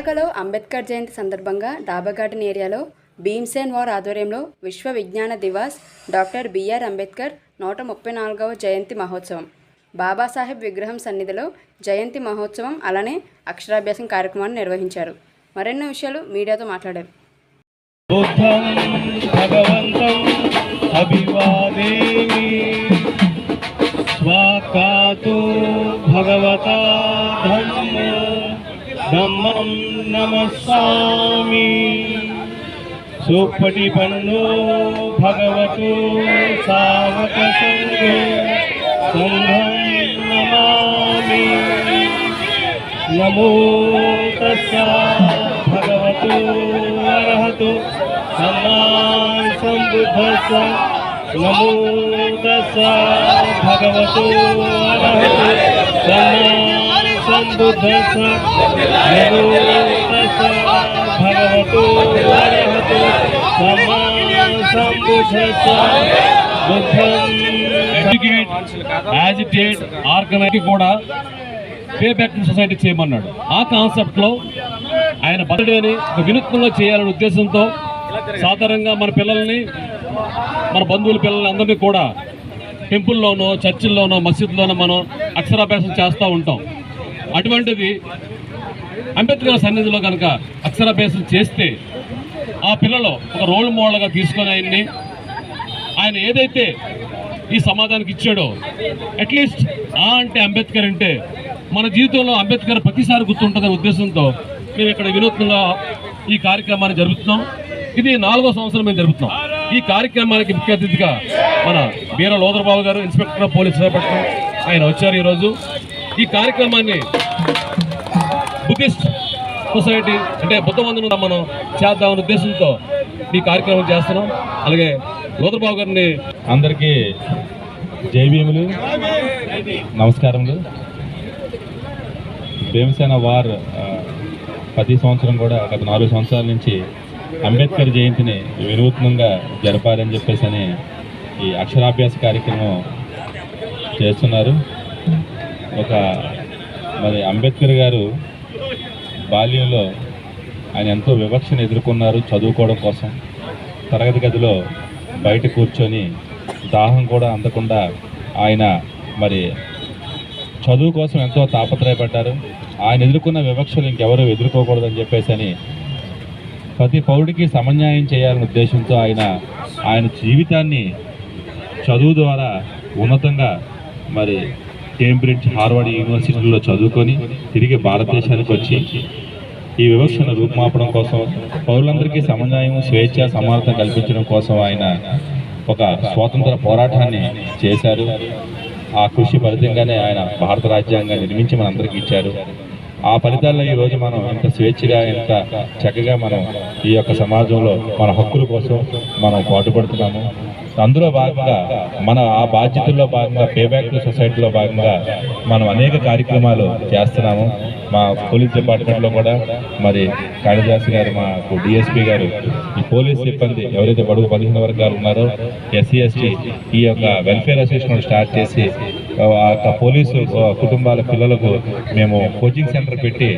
విశాఖలో అంబేద్కర్ జయంతి సందర్భంగా డాబాఘాటన్ ఏరియాలో భీమ్సేన్ వార్ ఆధ్వర్యంలో విశ్వ విజ్ఞాన దివాస్ డాక్టర్ బిఆర్ అంబేద్కర్ నూట ముప్పై నాలుగవ జయంతి మహోత్సవం. బాబాసాహెబ్ విగ్రహం సన్నిధిలో జయంతి మహోత్సవం అలానే అక్షరాభ్యాసం కార్యక్రమాన్ని నిర్వహించారు. మరెన్నో విషయాలు మీడియాతో మాట్లాడారు భగవతా ब्रह्म नमः स्वामी। सुपटिपन्नो भगवतो सावकसङ्गे संघ नमामि। नमो तस्या अर्हत अर्हतो सम्बुद्धस्स नमो भगवत अर्हत अर्हतो అర్హతు ఎడ్యుకేట్ యాజిటేట్ కూడా పే బ్యాక్ సొసైటీ చేయమన్నాడు. ఆ కాన్సెప్ట్లో ఆయన బర్త్డేని ఒక వినూత్నంలో చేయాలనే ఉద్దేశంతో సాధారణంగా మన పిల్లల్ని మన బంధువుల పిల్లల్ని అందరినీ కూడా టెంపుల్లోనో చర్చిల్లోనో మసీద్లోనో మనం అక్షరాభ్యాసం చేస్తూ ఉంటాం. అటువంటిది అంబేద్కర్ సన్నిధిలో కనుక అక్షరాభ్యాసం చేస్తే ఆ పిల్లలు ఒక రోల్ మోడల్గా తీసుకొని ఆయన్ని ఆయన ఏదైతే ఈ సమాధానికి ఇచ్చాడో అట్లీస్ట్ ఆ అంటే అంబేద్కర్ అంటే మన జీవితంలో అంబేద్కర్ ప్రతిసారి గుర్తుంటుందనే ఉద్దేశంతో మేము ఇక్కడ వినూత్నంగా ఈ కార్యక్రమాన్ని జరుపుతున్నాం. ఇది నాలుగో సంవత్సరం మేము జరుపుతున్నాం. ఈ కార్యక్రమానికి ముఖ్య అతిథిగా మన బీర లోదరబాబు గారు ఇన్స్పెక్టర్ పోలీస్ విశాఖపట్నం ఆయన వచ్చారు ఈరోజు. ఈ కార్యక్రమాన్ని బుద్ధిస్ట్ సొసైటీ అంటే బుద్ధ వందనం మనం చేద్దామనే ఉద్దేశంతో ఈ కార్యక్రమం చేస్తున్నాం. అలాగే లోదరబాబు గారిని అందరికీ జై భీములు నమస్కారములు. భీమసేన వార్ ప్రతి సంవత్సరం కూడా గత నాలుగు సంవత్సరాల నుంచి అంబేద్కర్ జయంతిని వినూత్నంగా జరపాలని చెప్పేసి అని ఈ అక్షరాభ్యాస కార్యక్రమం చేస్తున్నారు. ఒక మరి అంబేద్కర్ గారు బాల్యంలో ఆయన ఎంతో వివక్షను ఎదుర్కొన్నారు చదువుకోవడం కోసం. తరగతి గదిలో బయట కూర్చొని దాహం కూడా అందకుండా ఆయన మరి చదువు కోసం ఎంతో తాపత్రయపడ్డారు. ఆయన ఎదుర్కొన్న వివక్షలు ఇంకెవరూ ఎదుర్కోకూడదని చెప్పేసి అని ప్రతి పౌరుడికి సమన్యాయం చేయాలనే ఉద్దేశంతో ఆయన ఆయన జీవితాన్ని చదువు ద్వారా ఉన్నతంగా మరి కేంబ్రిడ్జ్ హార్వర్డ్ యూనివర్సిటీలో చదువుకొని తిరిగి భారతదేశానికి వచ్చి ఈ వివక్షను రూపుమాపడం కోసం పౌరులందరికీ సమన్వయం స్వేచ్ఛ సమానత కల్పించడం కోసం ఆయన ఒక స్వాతంత్ర పోరాటాన్ని చేశారు. ఆ కృషి ఫలితంగానే ఆయన భారత రాజ్యాంగాన్ని నిర్మించి మనందరికీ ఇచ్చారు. ఆ ఫలితాల్లో ఈ రోజు మనం ఎంత స్వేచ్ఛగా ఎంత చక్కగా మనం ఈ యొక్క సమాజంలో మన హక్కుల కోసం మనం పాటుపడుతున్నాము. అందులో భాగంగా మన ఆ బాధ్యతల్లో భాగంగా పేబ్యాక్ సొసైటీలో భాగంగా మనం అనేక కార్యక్రమాలు చేస్తున్నాము. మా పోలీస్ డిపార్ట్మెంట్లో కూడా మరి కాళిదాస్ గారు మాకు డిఎస్పీ గారు ఈ పోలీస్ సిబ్బంది ఎవరైతే బడుగు పదిహేను వర్గాలు ఉన్నారో ఎస్సీ ఎస్టీ ఈ యొక్క వెల్ఫేర్ అసోసియేషన్ స్టార్ట్ చేసి పోలీసు కుటుంబాల పిల్లలకు మేము కోచింగ్ సెంటర్ పెట్టి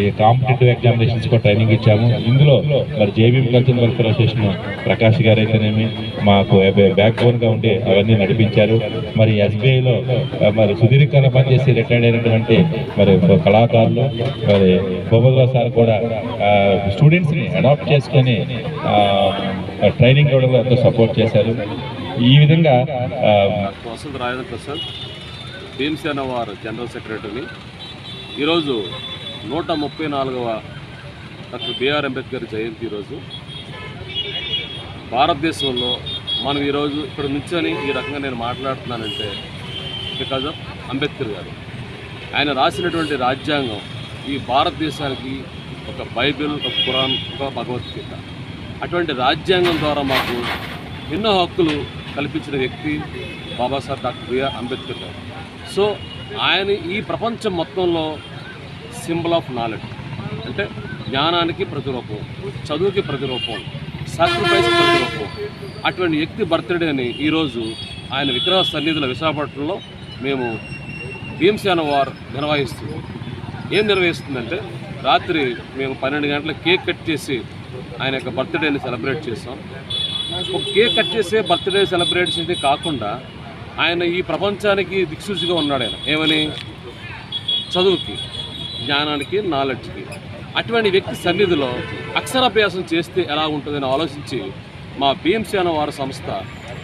ఈ కాంపిటేటివ్ ఎగ్జామినేషన్స్ కూడా ట్రైనింగ్ ఇచ్చాము. ఇందులో మరి JB culture welfare association Prakash గారు అయితేనేమి మాకు బ్యాక్ బోన్గా ఉండి అవన్నీ నడిపించారు. మరి ఎస్బీఐలో మరి సుదీర్ఘంగా పనిచేసి రిటైర్డ్ అయినటువంటి మరి కళాకారులు మరి గోపాలరావు సార్ కూడా స్టూడెంట్స్ని అడాప్ట్ చేసుకొని ట్రైనింగ్ ఇవ్వడంలో ఎంతో సపోర్ట్ చేశారు. ఈ విధంగా ప్రసాద్. భీమసేన వారు జనరల్ సెక్రటరీని. ఈరోజు నూట ముప్పై నాలుగవ డాక్టర్ బిఆర్ అంబేద్కర్ జయంతి ఈరోజు. భారతదేశంలో మనం ఈరోజు ఇక్కడ నుంచొని ఈ రకంగా నేను మాట్లాడుతున్నానంటే బికాజ్ ఆఫ్ అంబేద్కర్ గారు. ఆయన రాసినటువంటి రాజ్యాంగం ఈ భారతదేశానికి ఒక బైబిల్ ఒక ఖురాన్ ఒక భగవద్గీత. అటువంటి రాజ్యాంగం ద్వారా మాకు ఎన్నో హక్కులు కల్పించిన వ్యక్తి బాబాసాహెబ్ డాక్టర్ బిఆర్ అంబేద్కర్ గారు. సో ఆయన ఈ ప్రపంచం మొత్తంలో సింబల్ ఆఫ్ నాలెడ్జ్. అంటే జ్ఞానానికి ప్రతిరూపం చదువుకి ప్రతిరూపం సాక్రిఫైస్ ప్రతిరూపం. అటువంటి వ్యక్తి బర్త్డేని ఈరోజు ఆయన విగ్రహ సన్నిధుల విశాఖపట్నంలో మేము భీమసేన వారు నిర్వహిస్తుంది ఏం నిర్వహిస్తుందంటే రాత్రి మేము పన్నెండు గంటల కేక్ కట్ చేసి ఆయన యొక్క బర్త్డేని సెలబ్రేట్ చేస్తాం కేక్ కట్ చేసే బర్త్డే సెలబ్రేట్ చేసే కాకుండా ఆయన ఈ ప్రపంచానికి దిక్సూచిగా ఉన్నాడు ఆయన. ఏమని? చదువుకి జ్ఞానానికి నాలెడ్జ్కి అటువంటి వ్యక్తి సన్నిధిలో అక్షరాభ్యాసం చేస్తే ఎలా ఉంటుందని ఆలోచించి మా బిఎంసీ అన్న వారి సంస్థ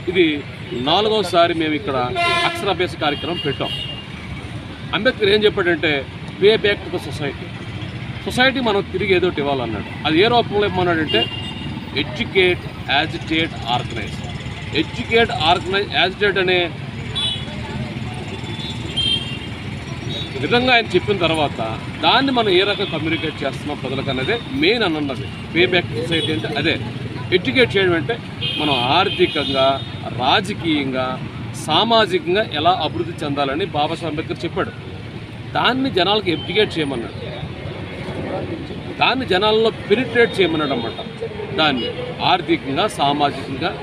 ఇది నాలుగోసారి మేము ఇక్కడ అక్షరాభ్యాస కార్యక్రమం పెట్టాం. అంబేద్కర్ ఏం చెప్పాడంటే pay back to the society society మనం తిరిగి ఏదో ఇవ్వాలన్నాడు. అది ఏ రూపంలో ఇవ్వమన్నాడంటే educate agitate organise educate organise agitate అనే విధంగా ఆయన చెప్పిన తర్వాత దాన్ని మనం ఏ రకంగా కమ్యూనికేట్ చేస్తున్నాం ప్రజలకు అనేది మెయిన్ అని అన్నది. పేబ్యాక్ సొసైటీ అంటే అదే. ఎడ్యుకేట్ చేయడం అంటే మనం ఆర్థికంగా రాజకీయంగా సామాజికంగా ఎలా అభివృద్ధి చెందాలని బాబాసాహెబ్ అంబేద్కర్ చెప్పాడు. దాన్ని జనాలకు ఎడ్యుకేట్ చేయమన్నాడు. దాన్ని జనాల్లో పెనిట్రేట్ చేయమన్నాడు అన్నమాట దాన్ని ఆర్థికంగా సామాజికంగా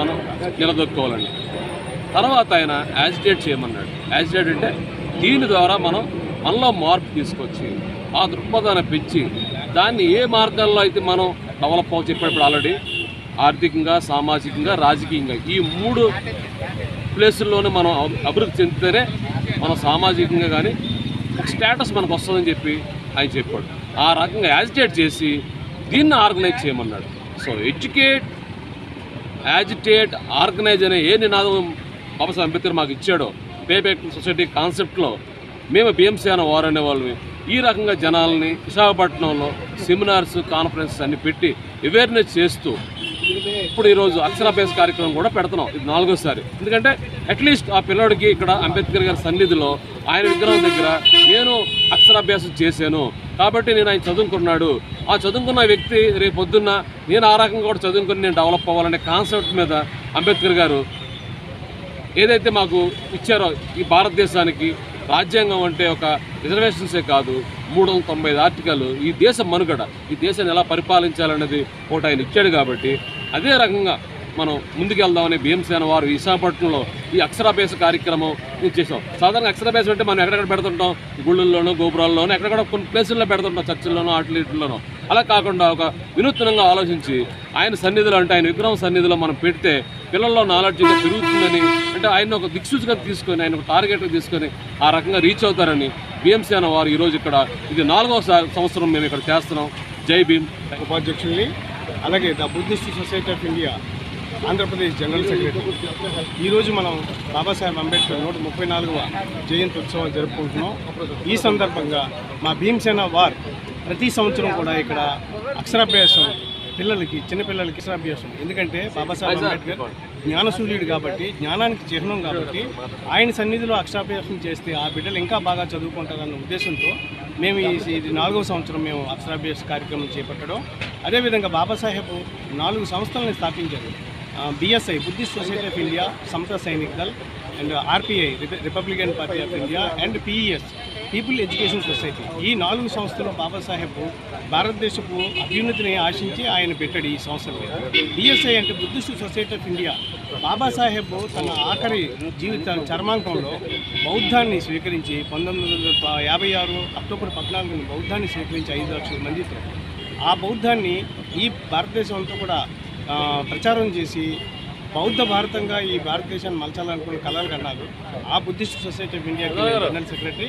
మనం నిలదొక్కోవాలండి. తర్వాత ఆయన యాజిటేట్ చేయమన్నాడు. యాజిటేట్ అంటే దీని ద్వారా మనం మనలో మార్పు తీసుకొచ్చి ఆ దృక్పథాన్ని పెంచి దాన్ని ఏ మార్గాల్లో అయితే మనం డెవలప్ అవ్వ చెప్పినప్పుడు ఆల్రెడీ ఆర్థికంగా సామాజికంగా రాజకీయంగా ఈ మూడు ప్లేసుల్లోనే మనం అభివృద్ధి చెందితేనే మనం సామాజికంగా కానీ ఒక స్టేటస్ మనకు వస్తుందని చెప్పి ఆయన చెప్పాడు. ఆ రకంగా యాజిటేట్ చేసి దీన్ని ఆర్గనైజ్ చేయమన్నాడు. సో ఎడ్యుకేట్ యాజిటేట్ ఆర్గనైజ్ అనే ఏ నినాదం బాబాసాహెబ్ అంబేద్కర్ మాకు ఇచ్చాడో పే సొసైటీ కాన్సెప్ట్లో మేము బిఎంసీ అనే వారు అనేవాళ్ళని ఈ రకంగా జనాల్ని విశాఖపట్నంలో సెమినార్స్ కాన్ఫరెన్సెస్ అన్ని పెట్టి అవేర్నెస్ చేస్తూ ఇప్పుడు ఈరోజు అక్షరాభ్యాస కార్యక్రమం కూడా పెడుతున్నాం. ఇది నాలుగోసారి. ఎందుకంటే అట్లీస్ట్ ఆ పిల్లడికి ఇక్కడ అంబేద్కర్ గారి సన్నిధిలో ఆయన విగ్రహం దగ్గర నేను అక్షరాభ్యాసం చేశాను. కాబట్టి నేను ఆయన చదువుకున్నాడు. ఆ చదువుకున్న వ్యక్తి రేపు పొద్దున్న నేను ఆ రకంగా కూడా చదువుకుని నేను డెవలప్ అవ్వాలనే కాన్సెప్ట్ మీద అంబేద్కర్ గారు ఏదైతే మాకు ఇచ్చారో ఈ భారతదేశానికి రాజ్యాంగం అంటే ఒక రిజర్వేషన్సే కాదు. మూడు వందల తొంభై ఐదు ఆర్టికల్ ఈ దేశం మనుగడ ఈ దేశాన్ని ఎలా పరిపాలించాలన్నది ఒకటి ఆయన ఇచ్చాడు కాబట్టి అదే రకంగా మనం ముందుకెళ్దామని భీమసేన వారు విశాఖపట్నంలో ఈ అక్షరాభ్యాస కార్యక్రమం ఇది చేసాం సాధారణ అక్షరాభ్యాసం అంటే మనం ఎక్కడెక్కడ పెడుతుంటాం? గుళ్ళల్లోనూ గోపురాల్లోనూ ఎక్కడెక్కడ కొన్ని ప్లేసుల్లో పెడుతుంటాం చర్చిల్లోనూ అట్ల అలా కాకుండా ఒక వినూత్నంగా ఆలోచించి ఆయన సన్నిధిలో అంటే ఆయన విగ్రహం సన్నిధిలో మనం పెడితే పిల్లల్లో నాలెడ్జ్ పెరుగుతుందని అంటే ఆయన ఒక దిక్సూచిగా తీసుకొని ఆయన ఒక టార్గెట్గా తీసుకొని ఆ రకంగా రీచ్ అవుతారని భీమసేన వారు ఈరోజు ఇక్కడ ఇది నాలుగవ సంవత్సరం మేము ఇక్కడ చేస్తున్నాం. జై భీమ్. ఉపాధ్యక్షుల్ని అలాగే the Buddhist society of India Andhra Pradesh general secretary. ఈరోజు మనం బాబాసాహెబ్ అంబేద్కర్ నూట ముప్పై నాలుగవ జయంతి ఉత్సవం జరుపుకుంటున్నాం. ఈ సందర్భంగా మా భీమసేన వార్ ప్రతి సంవత్సరం కూడా ఇక్కడ అక్షరాభ్యాసం పిల్లలకి చిన్నపిల్లలకి అక్షరాభ్యాసం. ఎందుకంటే బాబాసాహెబ్ అంబేద్కర్ జ్ఞానసూర్యుడు కాబట్టి జ్ఞానానికి చిహ్నం కాబట్టి ఆయన సన్నిధిలో అక్షరాభ్యాసం చేస్తే ఆ బిడ్డలు ఇంకా బాగా చదువుకుంటారన్న ఉద్దేశంతో మేము ఈ ఇది నాలుగవ సంవత్సరం మేము అక్షరాభ్యాస కార్యక్రమం చేపట్టడం. అదేవిధంగా బాబాసాహెబ్ నాలుగు సంస్థలను స్థాపించారు. BSI Buddhist society of India Samata Sainik Dal and RPI Republican party of India and PES people education society. ఈ నాలుగు సంస్థలు బాబాసాహెబ్ భారతదేశపు అభ్యున్నతిని ఆశించి ఆయన పెట్టాడు ఈ సంస్థలు బిఎస్ఐ అంటే Buddhist society of India. Babasaheb తన ఆఖరి జీవిత చర్మాంకంలో బౌద్ధాన్ని స్వీకరించి పంతొమ్మిది వందల యాభై ఆరు అక్టోబర్ పద్నాలుగుని బౌద్ధాన్ని స్వీకరించి ఐదు లక్షల మందితో ఆ బౌద్ధాన్ని ఈ భారతదేశం అంతా కూడా ప్రచారం చేసి బౌద్ధ భారతంగా ఈ భారతదేశాన్ని మలచాలనుకున్న కలలు కన్నారు ఆ Buddhist society of India general secretary.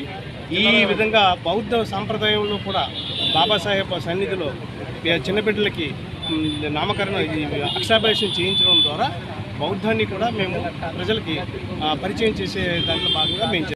ఈ విధంగా బౌద్ధ సాంప్రదాయంలో కూడా బాబాసాహెబ్ సన్నిధిలో చిన్నబిడ్డలకి నామకరణం అక్షరాభ్యాసం చేయించడం ద్వారా బౌద్ధాన్ని కూడా మేము ప్రజలకి పరిచయం చేసే దాంట్లో భాగంగా మేము